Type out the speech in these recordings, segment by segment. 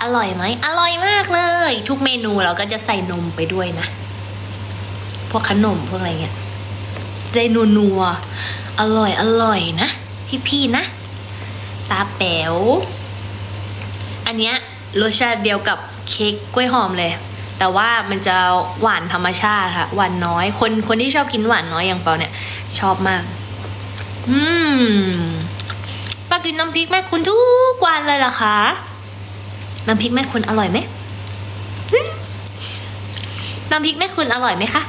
อร่อยไหม อร่อยมากเลย ทุกเมนูเราก็จะใส่นมไปด้วยนะ พวกขนมพวกอะไรเงี้ยได้นัวนัวๆอร่อยอร่อยนะ พี่ๆนะ ตาแป๋ว อันเนี้ยรสชาติเดียวกับเค้กกล้วยหอมเลย แต่ว่ามันจะหวานธรรมชาติค่ะ หวานน้อย คนคนที่ชอบกินหวานน้อยอย่างเปาเนี่ย ชอบมาก อืมป้ากินน้ำพริกแม่คุณทุกวันเลยเหรอคะ น้ำพริกแม่คุณอร่อยไหมอืมน้ำพริกแม่คุณอร่อยไหมคะ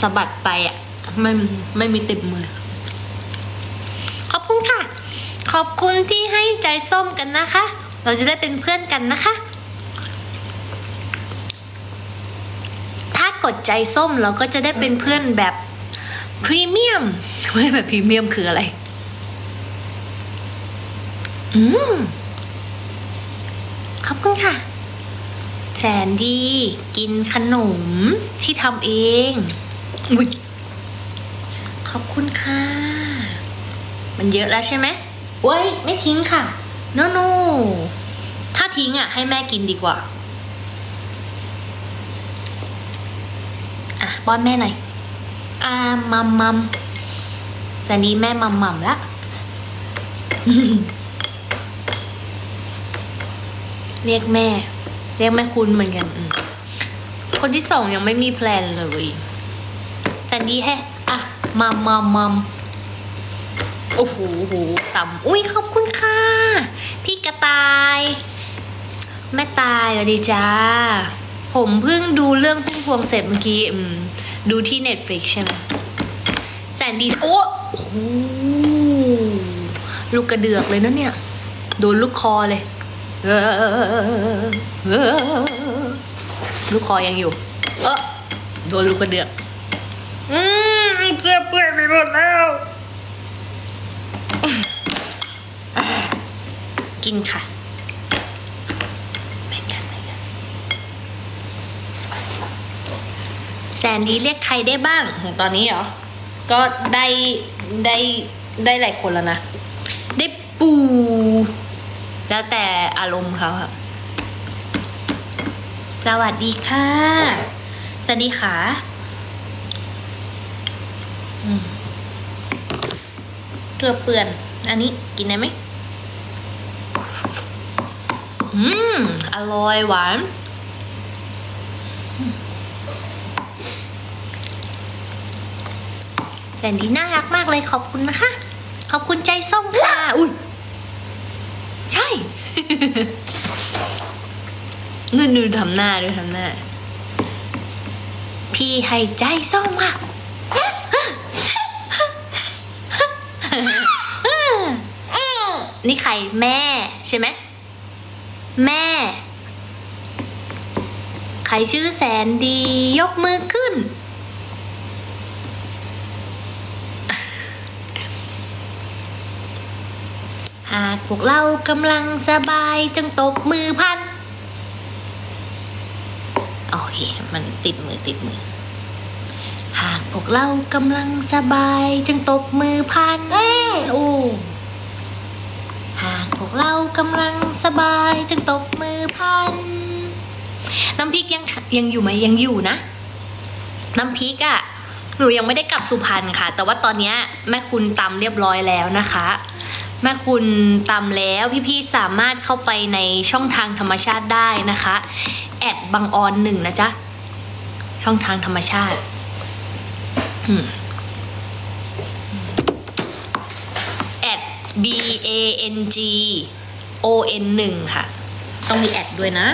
สะบัดไปอะไม่ไม่มีติดมือ ขอบคุณค่ะ ขอบคุณที่ให้ใจส้มกันนะคะ เราจะได้เป็นเพื่อนกันนะคะ ถ้ากดใจส้มเราก็จะได้เป็นเพื่อนแบบพรีเมียมไม่แบบพรีเมียมคืออะไร อืม ขอบคุณค่ะ แสนดีกินขนมที่ทำเองอุ๊ยขอบคุณค่ะ มันเยอะแล้วใช่ไหมเว้ย ไม่ทิ้งค่ะ โนโนถ้าทิ้งอะ ให้แม่กินดีกว่า อะป้อนแม่หน่อยอ่ามัมมัมแสนดีแม่มัมมัมละ เรียกแม่ เรียกแม่คุณเหมือนกันคนที่สองยังไม่มีแพลนเลย แต่นี้ให้อะมัมมัมมัมโอ้โหโหต่ำอุ้ยขอบคุณค่ะ พี่กระต่าย แม่ตายสวัสดีจ้า ผมเพิ่งดูเรื่องพุ่งพวงเสร็จเมื่อกี้ดูที่ Netflix ใช่ไหมแสนดีโอ้โหลูกกระเดือกเลยนะเนี่ย โดนลูกคอเลย ลูกคอยังอยู่ เออโดนลูกกระเดือก อืมเจ็บเปื่อยไปหมดแล้ว กินค่ะแสนดี้เรียกใครได้บ้างของตอนนี้เหรอ ก็ได้ได้ได้หลายคนแล้วนะ ได้ปู แล้วแต่อารมณ์เขาครับสวัสดีค่ะ สวัสดีค่ะอืมเกลือเปื่อน อันนี้กินได้ไหม อืม อร่อยหวานอืมแสนดีน่ารักมากเลยขอบคุณนะคะ ขอบคุณใจส้มค่ะ อุ้ย ใช่นู่นดูทำหน้าดูทำหน้า พี่ให้ใจส้มค่ะนี่ใครแม่ใช่ไหมแม่ ใครชื่อแสนดี ยกมือขึ้นาก พวกเรากำลังสบายจงตบมือพัน โอเค มันติดมือติดมือ หากพวกเรากำลังสบายจงตบมือพันโอ้หากพวกเรากำลังสบายจงตบมือพัน น้ำพริกยังยังอยู่ไหมยังอยู่นะ น้ำพริกอะ่ะหนูยังไม่ได้กลับสุพรรณค่ะ แต่ว่าตอนเนี้ยแม่คุณตำเรียบร้อยแล้วนะคะ แม่คุณตำแล้วพี่ๆสามารถเข้าไปในช่องทางธรรมชาติได้นะคะแอดบังออนหนึ่งนะจ๊ะ ช่องทางธรรมชาติอืมแอด b a n g o n หนึ่งค่ะ ต้องมีแอดด้วยนะ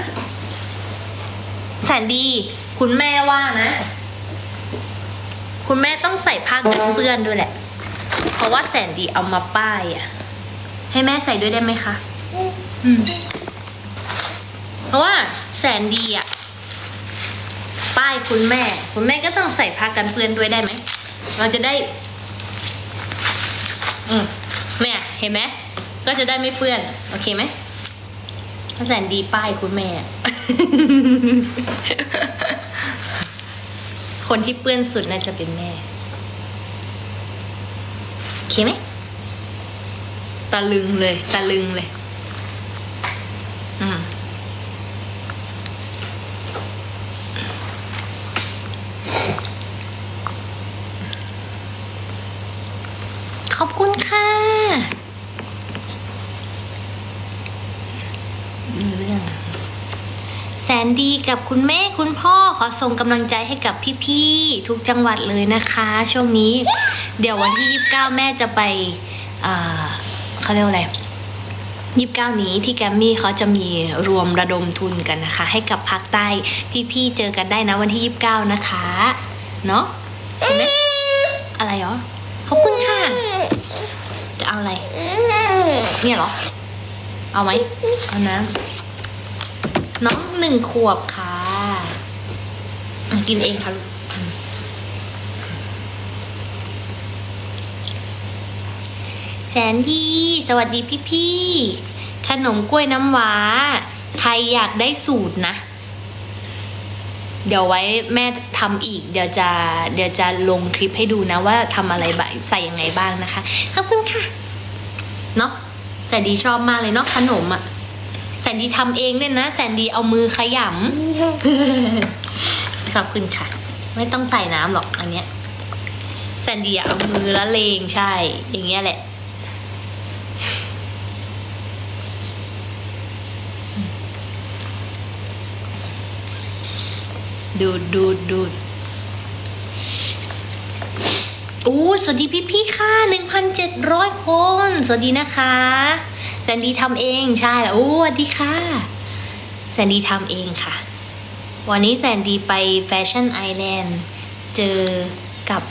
แสนดี คุณแม่ว่านะ คุณแม่ต้องใส่ผ้ากันเปื้อนด้วยแหละ เพราะว่าแสนดีเอามาป้ายอะ ให้แม่ใส่ด้วยได้ไหมคะ อืม เพราะว่าแสนดีอะป้ายคุณแม่ คุณแม่ก็ต้องใส่ผ้ากันเปื้อนด้วยได้ไหม เราจะได้ อืมแม่เห็นไหม ก็จะได้ไม่เปื้อน โอเคไหมถ้าแสนดีป้ายคุณแม่ คนที่เปื้อนสุดน่าจะเป็นแม่ โอเคไหม ตะลึงเลย ตะลึงเลย อืมขอบคุณค่ะมีเรื่อง แสนดีกับคุณแม่คุณพ่อขอส่งกำลังใจให้กับพี่ๆทุกจังหวัดเลยนะคะ ช่วงนี้ เดี๋ยววันที่ 29 แม่จะไปอ่า เขาเรียกว่าอะไร29นี้ที่แกรมมี่เขาจะมีรวมระดมทุนกันนะคะ ให้กับภาคใต้พี่ๆเจอกันได้นะวันที่29นะคะ เนาะใช่ไหมอะไรเหรอขอบคุณค่ะ จะเอาอะไร เนี่ยเหรอ เอาไหมเอาน้ำน้องหนึ่งขวบค่ะอะกินเองค่ะลูกอืม แสนดี สวัสดีพี่พี่ๆขนมกล้วยน้ำว้า ใครอยากได้สูตรนะ เดี๋ยวไว้แม่ทำอีก เดี๋ยวจะเดี๋ยวจะลงคลิปให้ดูนะว่าทำอะไรบ้างใส่ยังไงบ้างนะคะ ขอบคุณค่ะ เนาะแสนดีชอบมากเลยเนาะขนมอะ่ะแสนดีทำเองเนี่ยนะ แสนดีเอามือขยำขอบคุณค่ะ ไม่ต้องใส่น้ำหรอกอันเนี้ยแซนดี้อะเอามือละเลงใช่ อย่างเงี้ยแหละ ดูดดูดดูดอู้สวัสดีพี่พี่ๆค่ะหนึ่งพันเจ็ดร้อยคน สวัสดีนะคะแซนดี้ทำเองใช่แล้วโอ้สวัสดีค่ะแซนดี้ทำเองค่ะ วันนี้แซนดี้ไปแฟชั่นไอแลนด์เจอกับ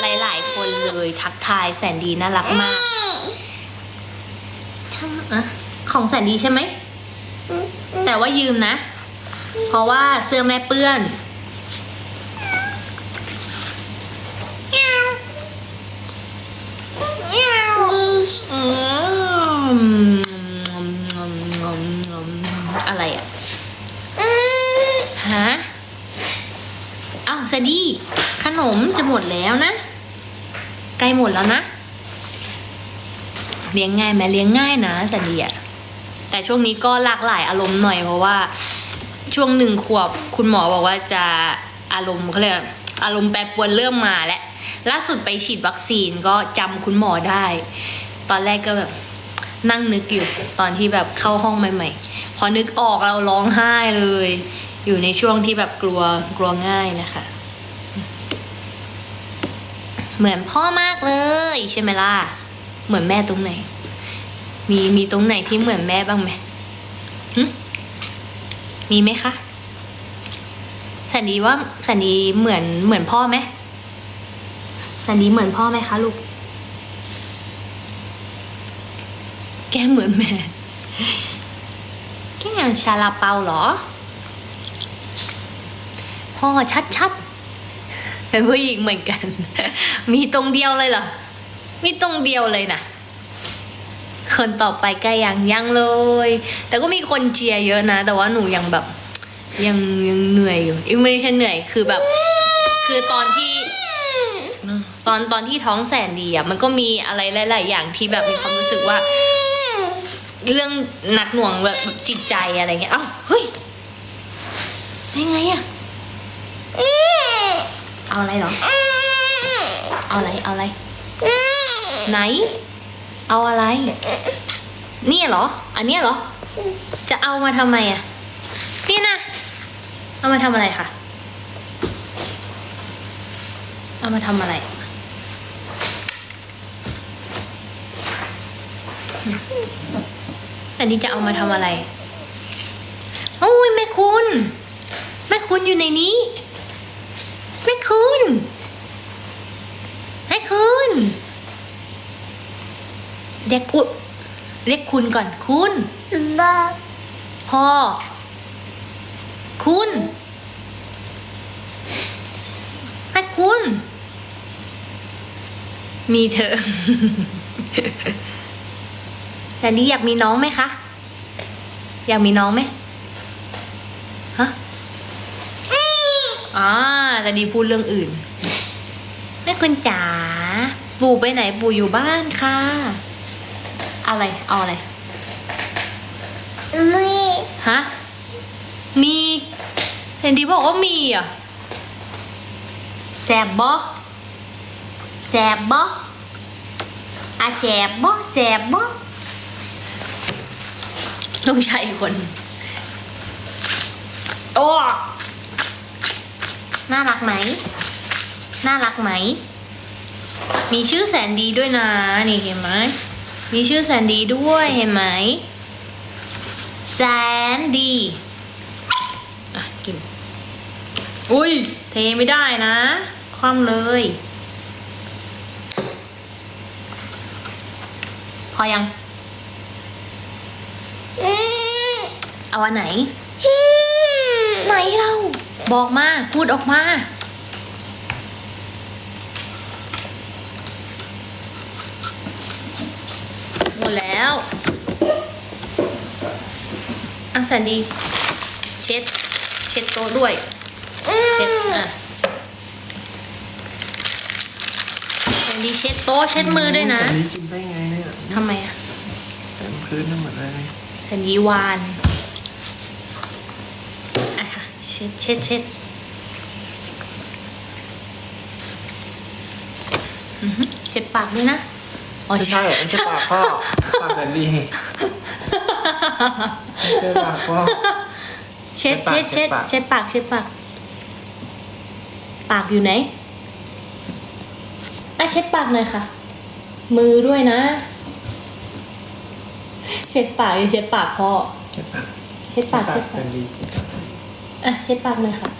หลาย ๆ คนเลยทักทายแสนดีน่ารักมากช่างอะของแสนดีใช่ไหม แต่ว่ายืมนะ เพราะว่าเสื้อแม่เปื้อน อะไรอะ ฮะอ้าสดี ขนมจะหมดแล้วนะ ใกล้หมดแล้วนะ เลี้ยงง่ายไหมเลี้ยงง่ายนะสดีอะแต่ช่วงนี้ก็หลากหลายอารมณ์หน่อยเพราะว่า ช่วงหนึ่งขวบ คุณหมอบอกว่าจะอารมณ์เขาเรียกอารมณ์แปรปรวนเริ่มมาแล้วล่าสุดไปฉีดวัคซีนก็จำคุณหมอได้ ตอนแรกก็แบบนั่งนึกอยู่ตอนที่แบบเข้าห้องใหม่ ๆ พอนึกออกเราร้องไห้เลย อยู่ในช่วงที่แบบกลัวกลัวง่ายนะคะ เหมือนพ่อมากเลยใช่ไหมล่ะ เหมือนแม่ตรงไหน มีมีตรงไหนที่เหมือนแม่บ้างไหมห มีไหมคะสันดีว่าสันดีเหมือนเหมือนพ่อไหมสันดีเหมือนพ่อไหมคะลูก แกเหมือนแม่ แกชาลาเปาเหรอ พ่อชัดๆเป็นผู้หญิงเหมือนกัน มีตรงเดียวเลยเหรอ มีตรงเดียวเลยนะ คนต่อไปใกล้ยังยังเลย แต่ก็มีคนเชียร์เยอะนะ แต่ว่าหนูยังแบบยังยังเหนื่อยอยู่อีกไม่ใช่เหนื่อยคือแบบ คือตอนที่ ตอนตอนที่ท้องแสนดีอะมันก็มีอะไรหลาย ๆ อย่างที่แบบมีความรู้สึกว่า เรื่องหนักหน่วงแบบจิตใจอะไรเงี้ยเอ้าเฮ้ยได้ไงอะเอาอะไรเหรอ เอาอะไร เอาอะไร ไหน เอาอะไร เนี่ยเหรอ อันเนี้ยเหรอ จะเอามาทำไมอะ นี่นะ เอามาทำอะไรคะ เอามาทำอะไร อันนี้จะเอามาทำอะไร โอ้ยแม่คุณ แม่คุณอยู่ในนี้ แม่คุณแม่คุณ เรียกอุเรียกคุณก่อนคุณพ่อ คุณแม่คุณ มีเธอ แต่นี้อยากมีน้องไหมคะ อยากมีน้องไหมฮะอ่าแต่ดีพูดเรื่องอื่น แม่คุณจ๋าปู่ไปไหนปู่อยู่บ้านค่ะ เอาอะไร เอาอะไรไม่ฮะ มี เห็นดีบอกว่ามีอะ แสบบ่แสบบ่อาแสบบ่แสบบ่ลูกชายอีกคน โอ้ น่ารักไหม น่ารักไหม มีชื่อแสนดีด้วยนะ นี่เห็นไหม มีชื่อแสนดีด้วยเห็นไหมแสนดีอะกิน อุ้ยเทไม่ได้นะ คว่ำเลย พอยังอืมเอาอันไหนอืมไหนเรา บอกมา พูดออกมา หมดแล้วอะแสนดีเช็ด เช็ดโต๊ะด้วย เช็ดอะแสนดีเช็ดโต๊ะเช็ดมือด้วยนะอันนี้กินได้ไงเนี่ยทำไมอะเต็มพื้นทั้งหมดเลยแสนดีวานอะค่ะเช็ดเช็ดเช็ดอือหือเช็ดปากด้วยนะอ๋อ ไม่ใช่ไม่ใช่ปากพ่อปากแสนดีไม่ใช่ปากพ่อ เช็ดเช็เช็ดดปากเช็ดเช็ดปากเช็ดปาก ปากอยู่ไหนอะเช็ดปากหน่อยค่ะ มือด้วยนะ เช็ดปากอย่าเช็ดปากพ่อใช่ปาก เช็ดปากเช็ดแสปากนดีอะเช็ดปากหน่อยค่ะ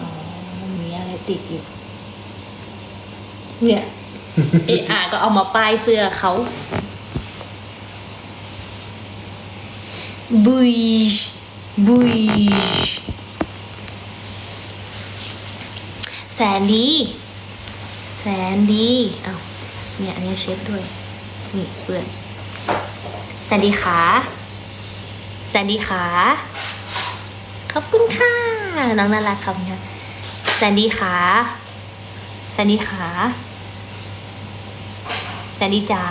อ๋อ มันมีอะไรติดอยู่ เนี่ยเออะก็เอามาป้ายเสื้อเขาบุยบุยแสนดี แสนดีเอาเนี่ยอันนี้เช็ดด้วย นี่เปื้อนแสนดีขาแสนดีขาขอบคุณค่ะ น้องน่ารักครับเนี่ยแสนดีขาแสนดีขา แสนดีจ๋า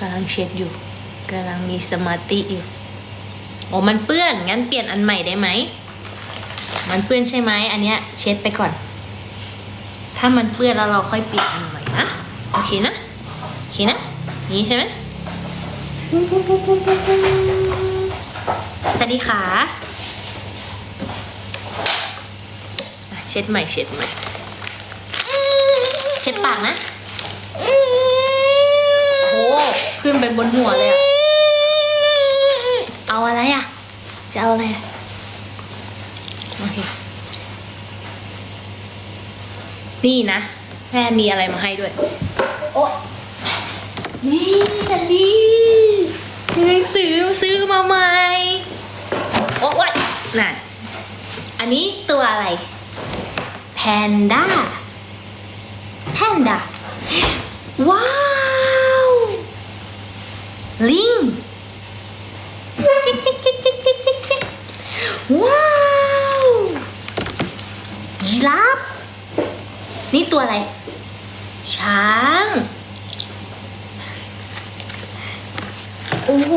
กำลังเช็ดอยู่กำลังมีสมาธิอยู่โอ้มันเปื้อนงั้นเปลี่ยนอันใหม่ได้ไหมมันเปื้อนใช่ไหมอันเนี้ยเช็ดไปก่อน ถ้ามันเปื้อนแล้วเราค่อยเปลี่ยนอันใหม่นะโอเคนะโอเคนะนี่ใช่ไหมสวัสดีค่ะเช็ดใหม่เช็ดใหม่ เช็ดปากนะ อืม โอ้ ขึ้นไปบนหัวเลยอะเอาอะไรอะจะเอาอะไรอะโอเค นี่นะแม่มีอะไรมาให้ด้วย โอ๊ยนี่สันดีมีหนังสือซื้อมาใหม่ โอ๊ยน่ะอันนี้ตัวอะไร แพนด้า แพนด้า ว้าว ลิงจิ๊กจิ๊กจิ๊กจิ๊กจิ๊กจิ๊กจิ๊กว้าวยีราฟนี่ตัวอะไร ช้าง โอ้โห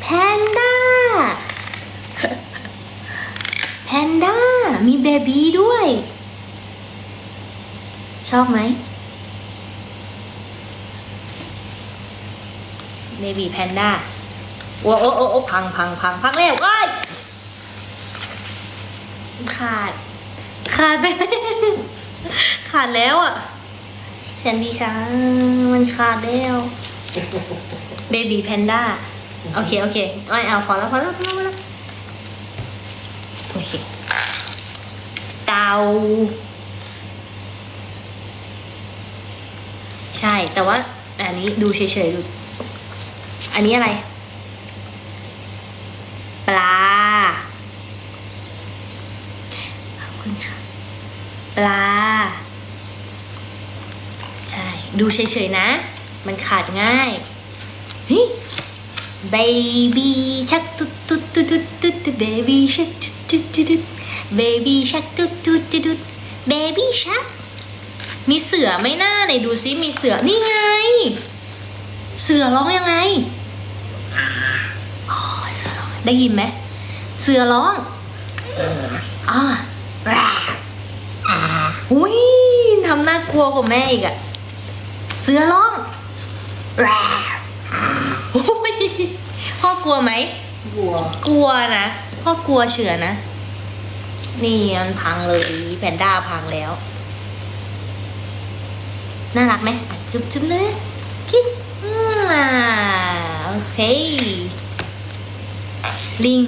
แพนด้า แพนด้า มีเบบีด้วย ชอบไหม เบบีแพนด้าโอ้โอ้โอ้โอ้พังพังพังพังแล้วว้ายขาด ขาดไป ขาดแล้วอะแสนดีค่ะ มันขาดแล้วเบบีแพนด้าโอเค โอเค ไม่เอาพอแล้วพอแล้วพอแล้วพอแล้วโอเค เตา ใช่แต่ว่าอันนี้ดูเฉยๆดู อันนี้อะไร ปลา ขอบคุณค่ะ ปลา ใช่ ดูเฉยๆนะ มันขาดง่ายฮ้ย baby shark ตุ๊ดตุ๊ดตุ๊ดตุ๊ดตุ๊ด baby shark ตุ๊ดตุ๊ดตุ๊ด baby shark ตุ๊ดตุ๊ดตุ๊ด baby shark มีเสือไม่น่าไหนดูซิมีเสือนี่ไง เสือร้องยังไง ได้ยินไหม เสือร้องอ่าแรอุ้ยทำน่ากลัวกว่าแม่อีกอะเสือร้องแรโอ้ยพ่อกลัวไหมวัว กลัวนะ พ่อกลัวเฉือนะ นี่มันพังเลยแพนด้าพังแล้ว น่ารักไหมอะจุ๊บจุ๊บเลยคิสอืมอ่าโอเค ลิง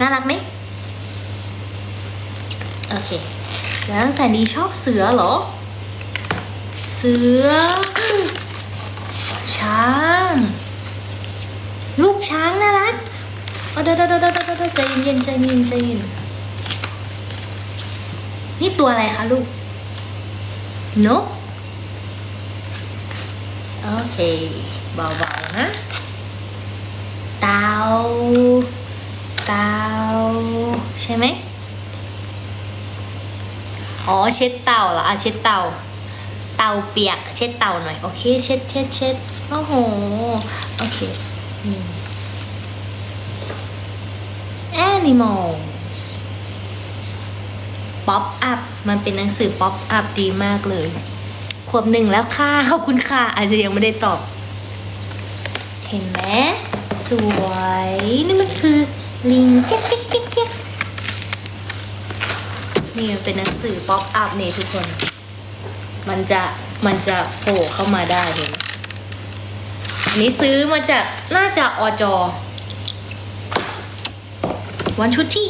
น่ารักไหมโอเค แล้วแสนดีชอบเสือเหรอ เสือ ช้าง ลูกช้างน่ารักเอาเดี๋ยวเดี๋ยวเดี๋ยวเดี๋ยวเดี๋ยวใจเย็นใจเย็นใจเย็นนี่ตัวอะไรคะลูก นก โอเคเบาๆนะ เตา เตาใช่ไหมอ๋อเช็ดเต่าเหรออะเช็ดเต่าเต่าเปียก เช็ดเต่าหน่อย โอเค เช็ดเช็ดเช็ดโอ้โหโอเคอืม Animals Pop up มันเป็นหนังสือ Pop up ดีมากเลย ขวบหนึ่งแล้วค่ะ ขอบคุณค่ะ อาจจะยังไม่ได้ตอบ เห็นไหมสวย นี่มันคือ ลิงเจ๊กเจ๊กเจ๊กเจ๊กนี่มันเป็นหนังสือ Pop up นี่ยทุกคน มันจะมันจะโผล่เข้ามาได้เห็นไหมอันนี้ซื้อมาจากน่าจะอจวันชุดที่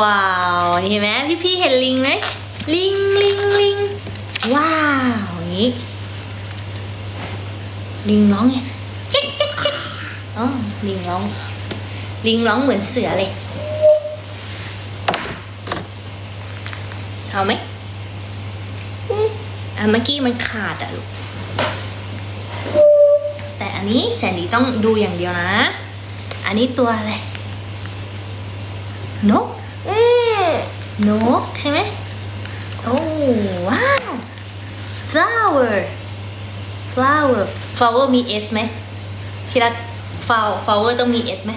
ว้าวเห็นไหมพี่พี่เห็นลิงไหมลิงลิงลิงว้าวนี้ลิงร้องไง อ๋อลิงร้อง ลิงร้องเหมือนเสือเลย เอาไหมอะเมื่อกี้มันขาดอะลูก แต่อันนี้แสนดีต้องดูอย่างเดียวนะ อันนี้ตัวอะไร นกอืมนกใช่ไหมโอ้ว้าว flower flower flower มี s ไหมที่รัก flower flower ต้องมี s ไหม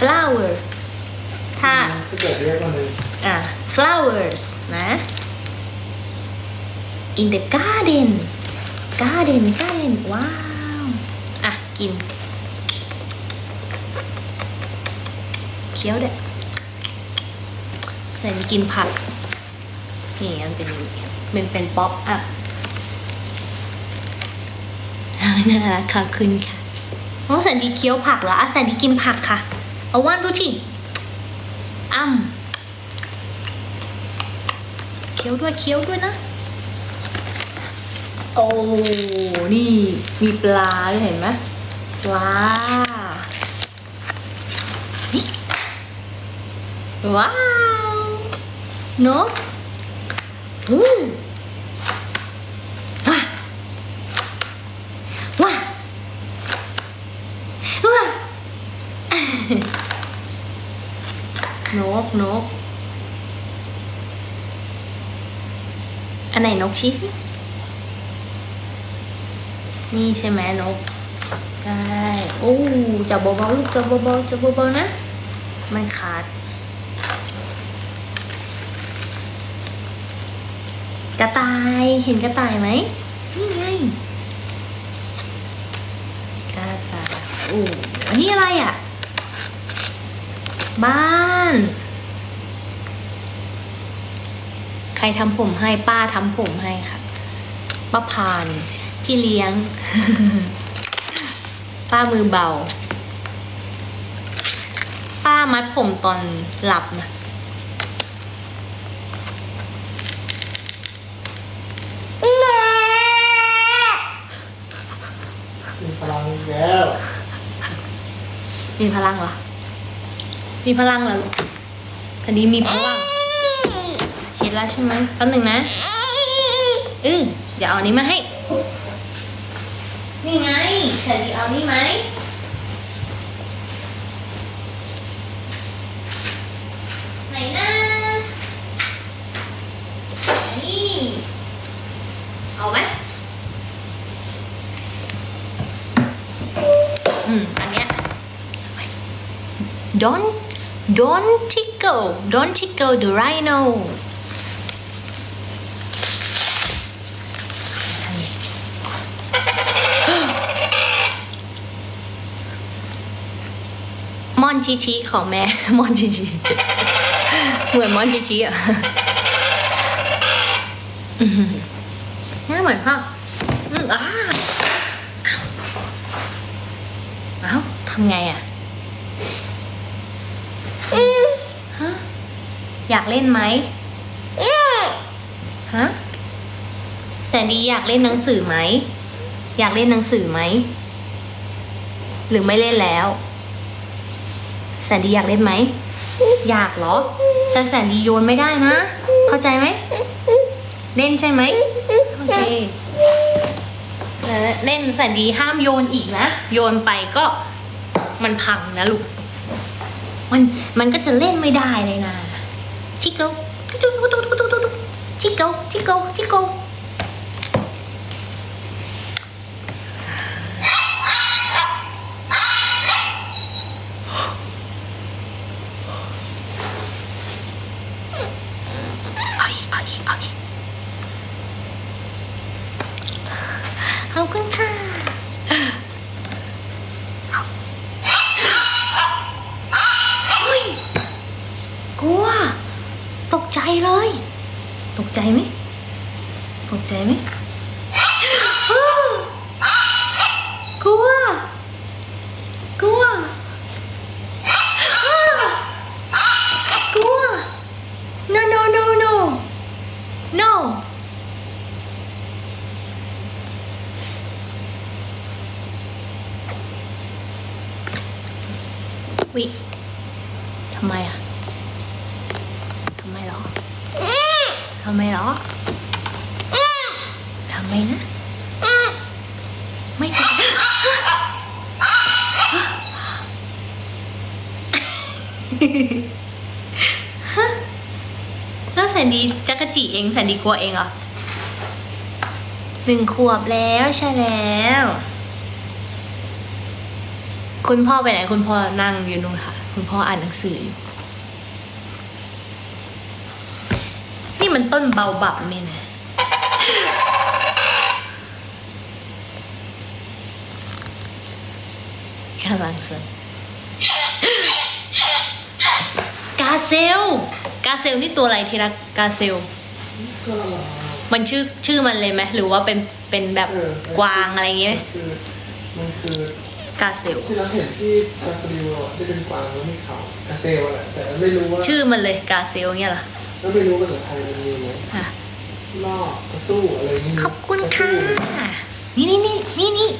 flower ถ้าก็เกิดเรียกว่าเลยอะ flowers นะ in the garden garden garden ว้าว อะ กินเคี้ยวเด็ดใส่กินผัก นี่มันเป็นมันเป็นป๊อปอัพน่ารักค่ะคุณค่ะ น้องแสนดีเคี้ยวผักเหรออะแสนดีกินผักค่ะเอาว่านดูที่อ้ำเคี้ยวด้วยเคี้ยวด้วยนะ โอ้นี่มีปลาด้วยเห็นไหมปลาว้าวเนอะอู้ว้าว้าว้าน กนก อันไหนนกชี้สิ นี่ใช่ไหมนก ใช่ โอ้จับเบาๆลูกจับเบาๆจับเบาๆนะ มันขาด กระต่ายเห็นกระต่ายไหมนี่ไงกระต่ายโอ้อันนี้อะไรอะ บ้าน ใค รทำผมให้ป้าทำผมให้ค่ะป้าพานพี่เลี้ยง ป้ามือเบา ป้ามัดผมตอนหลับนะแม่มีพลังอีกแล้ว มีพลังเหรอ มีพลังเหรอลูกอันนี้มีพลังเช็ดแล้ว ใช่ไหมแป๊บหนึ่งนะเออเดี๋ยวเอาอันนี้มาให้ นี่ไงแค่ดีเอานี่ไหมไหนนะเอาไหมอืมอันเนี้ย don't don't tickle don't tickle the rhino อันนี้ มอน ชิชิของแม่ มอนชิชิเหมือนมอนชิชิอะไม่เหมือนพ่ออ้าเอ้าทำไงอะอืมฮะอยากเล่นไหมอืมฮะแสนดีอยากเล่นหนังสือไหม อยากเล่นหนังสือไหม หรือไม่เล่นแล้ว แสนดีอยากเล่นไหม อยากเหรอ แต่แสนดีโยนไม่ได้นะ เข้าใจไหม เล่นใช่ไหมโอเคเออเล่นแสนดีห้ามโยนอีกนะ โยนไปก็มันพังนะลูก มันมันก็จะเล่นไม่ได้เลยนะ ชิโก้ตุ๊กตุ๊กตุ๊กตุ๊กตุ๊กชิโก้ชิโก้ชิโก้เอาอีกเอาอีกเอาอีกขอบคุณค่ะเอาเฮ้ย กลัว ตกใจ เลย ตกใจไหม ตกใจไหมอ้าวกลัว กลัวอ้าวกลัว no no no no no วิทำไมอะ ทำไมเหรอ อืม ทำไมเหรอ อืม ทำไมนะ อืม ไม่กลัวฮะแล้วแสนดีจักร จีเองแสนดีกลัวเองเหรอหนึ่งขวบแล้วใช่แล้ว คุณพ่อไปไหน คุณพ่อนั่งอยู่นู่นค่ะ คุณพ่ออ่านหนังสืออยู่นี่มันต้นเบาบับเนี่ยนะกำลังสนกาเซล กาเซลนี่ตัวอะไรทีละกาเซล ก็ละลายมันชื่อชื่อมันเลยไหมหรือว่าเป็นเป็นแบบเออกวางอะไรอย่างเงี้ยมันคือมันคือกาเซล ที่เราเห็นที่ซาฟารีโรที่เป็นกวางแล้วมีเขากระเซลแหละแต่ไม่รู้ว่าชื่อมันเลยกาเซลเงี้ยเหรอก็ไม่รู้ภาษาไทยมันมีไหมอะลอกกระตู้อะไรอย่างนี้ขอบคุณกรค่ะตู้นี่นี่นี่นี่นี่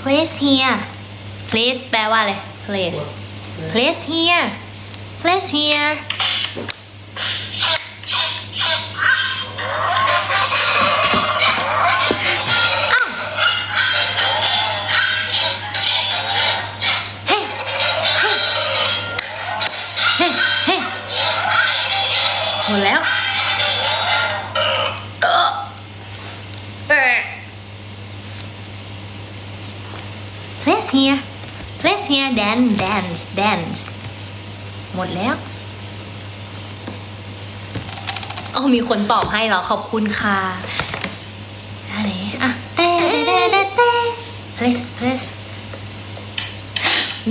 place here place แปลว่าอะไร place place here place here dance หมดแล้วโอ้มีคนตอบให้เหรอขอบคุณค่ะอะไรอะเต้เต้เต้เต้ place place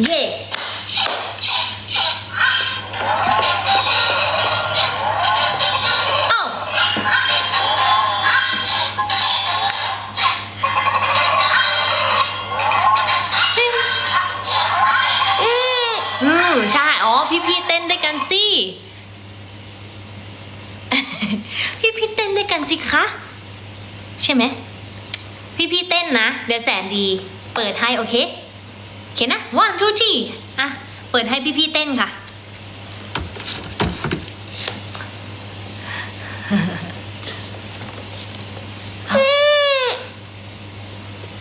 เย่ อืมใช่ อ๋อ พี่พี่เต้นด้วยกันสิ พี่พี่เต้นด้วยกันสิคะ ใช่ไหม พี่พี่เต้นนะ เดี๋ยวแสนดี เปิดให้โอเคโอเคนะ one two three อะ เปิดให้พี่พี่เต้นค่ะ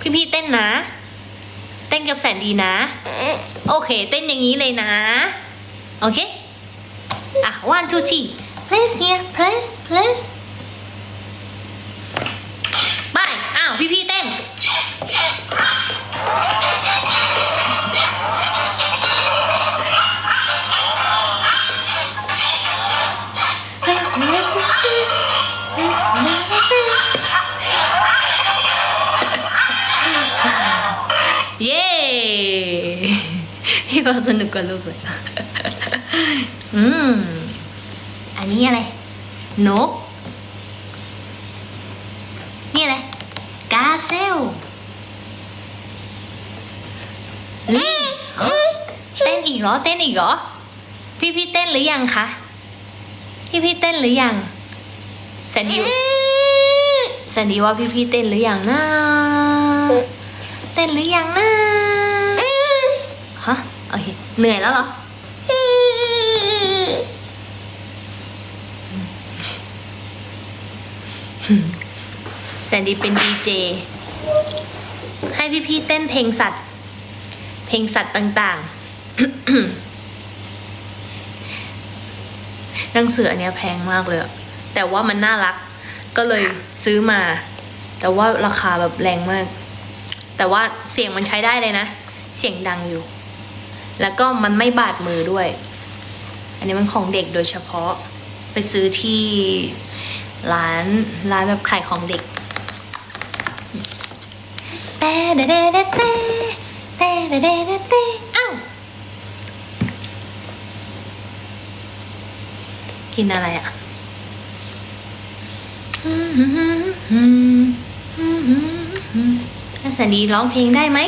พี่พี่เต้นนะ ต้นกับแสนดีนะ โอเค เต้นอย่างนี้เลยนะ โอเค อะ one two three place here place place พี่พี่เต้น เย้พี่พอสนุกกับลูกเลยอืม อันนี้อะไร นก นี่อะไร กาเซลลิงเต้นอีกเหรอ เต้นอีกเหรอ พี่พี่เต้นหรือยังคะ พี่พี่เต้นหรือยังแซนดี้แซนดี้ว่าพี่พี่เต้นหรือยังนะ เต้นหรือยังนะฮะโอเคเหนื่อยแล้วเหรอแต่ดีเป็นดีเจ ให้พี่ๆเต้นเพลงสัตว์ เพลงสัตว์ต่างๆหนังสืออันเนี้ยแพงมากเลยอะแต่ว่ามันน่ารัก ก็เลยซื้อมา แต่ว่าราคาแบบแรงมาก แต่ว่าเสียงมันใช้ได้เลยนะ เสียงดังอยู่ แล้วก็มันไม่บาดมือด้วย อันนี้มันของเด็กโดยเฉพาะ ไปซื้อที่ร้านร้านแบบขายของเด็กแต่เดเดเดเต้แต่เดเดเดเต้อ้าวกินอะไรอะ ถ้าสันดีร้องเพลงได้ไหม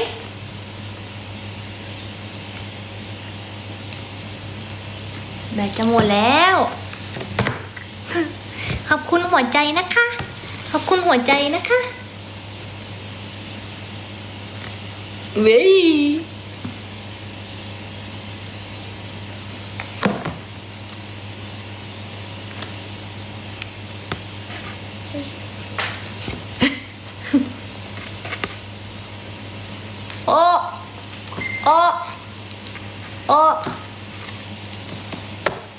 แบตจะหมดแล้ว ขอบคุณหัวใจนะคะ ขอบคุณหัวใจนะคะเว้ยโอ้ โอ้โอ้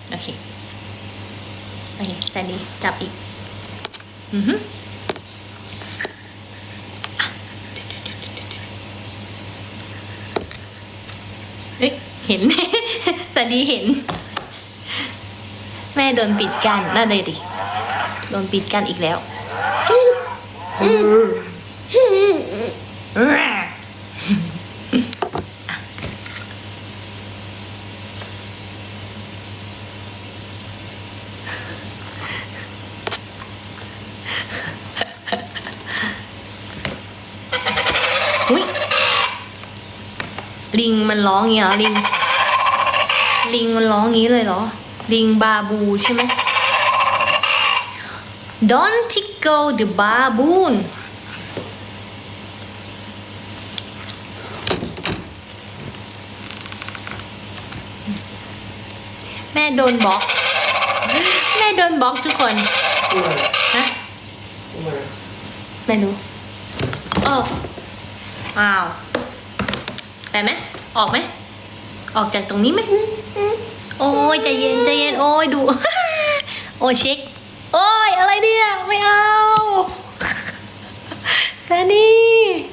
โอเค โอเคแซนดี้จับอีก อือฮึเฮ้ยเห็นแซนดี้เห็น แม่โดนปิดกันน่าเลยดิ โดนปิดกันอีกแล้ว อุ้ยลิ งมันร้องงี้เหรอลิง ลิงมันร้องงี้เลยเหรอ ลิงบาบูใช่ไหม Don't tickle the baboon แม่โดนบล็อก แม่โดนบล็อกทุกคนทำไมฮะทำไมไม่รู้เอออ้าวได้ไหม ออกไหม ออกจากตรงนี้ไหม โอ้ยใจเย็นใจเย็นโอ้ยดู โอ้ยเช็ค โอ้ยอะไรเนี่ยไม่เอาแซนดี้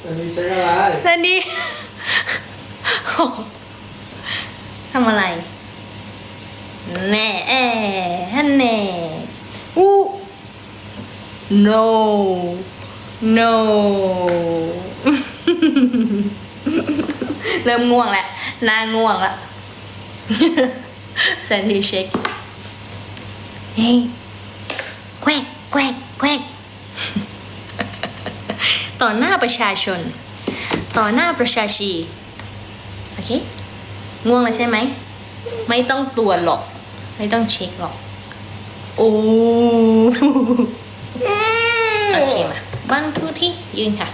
อันนี้ใช้อะไรแซนดี้ทำอะไร แน่แอ่ฮันแน่อู้ no no เริ่มง่วงแล้วหน้าง่วงแล้วแซนดี้เช็คเฮ้ยแควกแควกแควกต่อหน้าประชาชน ต่อหน้าประชาชี โอเค ง่วงแล้วใช่ไหม ไม่ต้องตรวจหรอก ไม่ต้องเช็คหรอก โอ้โอเคมา one two three ยืนค่ะ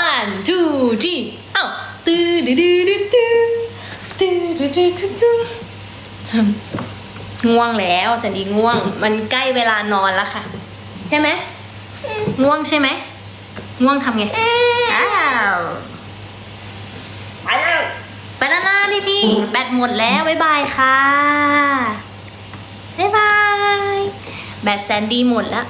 one two three เอ้าตื้อดื้อดื้อดื้อตื้อตื้อดื้อดื้อดื้อดื้อง่วงแล้วสันดีง่วง มันใกล้เวลานอนแล้วค่ะ ใช่ไหมง่วงใช่ไหมง่วงทำไงอ้าวไปแล้วไปแล้วนะพี่พี่ๆแบตหมดแล้วบ๊ายบายค่ะบ๊ายบายแบตแซนดี้หมดแล้ว